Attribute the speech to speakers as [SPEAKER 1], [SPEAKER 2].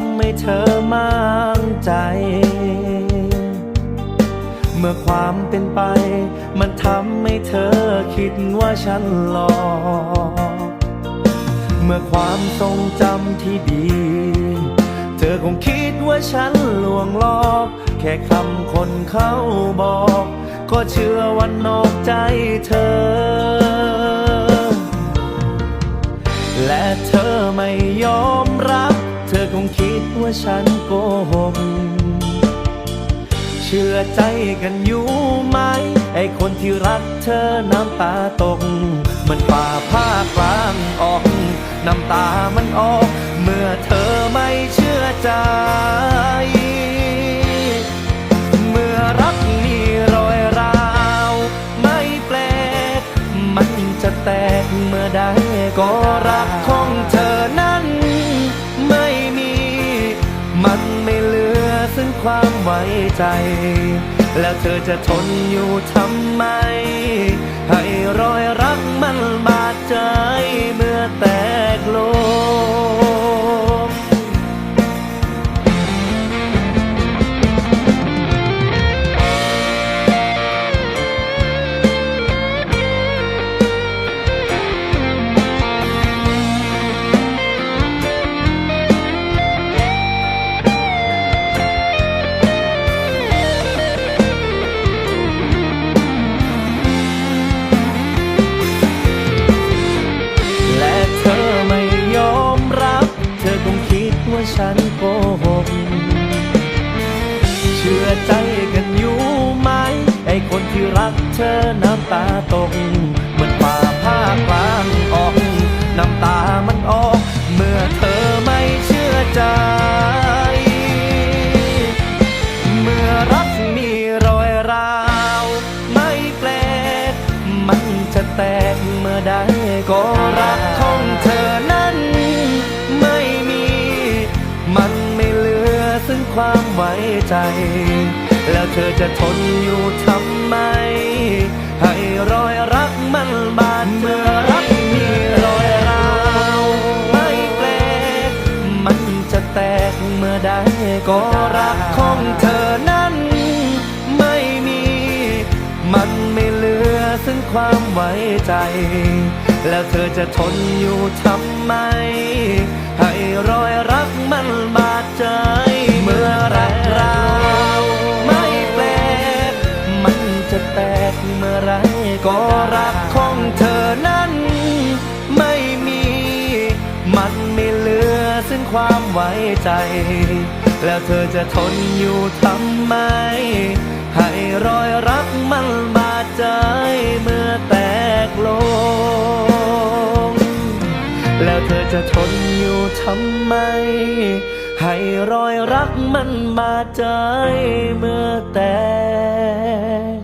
[SPEAKER 1] ำให้เธอมั่นใจ เมื่อความเป็นไป มันทำให้เธอคิดว่าฉันหลอกเมื่อความทรงจำที่ดี เธอคงคิดว่าฉันลวงหลอก แค่คำคนเขาบอก ก็เชื่อว่านอกใจเธอ และเธอไม่ยอมรับ คงคิดว่าฉันโกหก เชื่อใจกันอยู่ไหม ไอคนที่รักเธอน้ำตาตก มันฝ่าผ้ากลางออก น้ำตามันออก เมื่อเธอไม่เชื่อใจ เมื่อรักมีรอยร้าว ไม่แปลก มันจะแตกเมื่อใดก็ ไว้ใจ แล้วเธอจะทนอยู่ทำไม ให้รอยรักมันบาดใจเมื่อ ฉันโกหก เชื่อใจกันอยู่ไหม ไอคนที่รักเธอน้ำตาตก เหมือนป่าผ้ากลางออก น้ำตามันออก เมื่อเธอไม่เชื่อใจ เมื่อรักมีรอยร้าว ไม่แปลก มันจะแตกเมื่อใดก็รักของเธอ ความไว้ใจ แล้วเธอจะทนอยู่ทำไม ให้รอยรักมันบาดเมื่อรักมีรอยร้าวไม่แปลกมันจะแตกเมื่อใดก็รักของเธอนั้น ไม่มี มันไม่เหลือซึ่งความไว้ใจ แล้วเธอจะทนอยู่ทำไม ให้รอยรักมันบาดใจ รักของเธอนั้น ไม่มี มันไม่เหลือซึ่งความไว้ใจ แล้วเธอจะทนอยู่ทำไม ให้รอยรักมันบาดใจเมื่อแตกลง แล้วเธอจะทนอยู่ทำไม ให้รอยรักมันบาดใจเมื่อแตก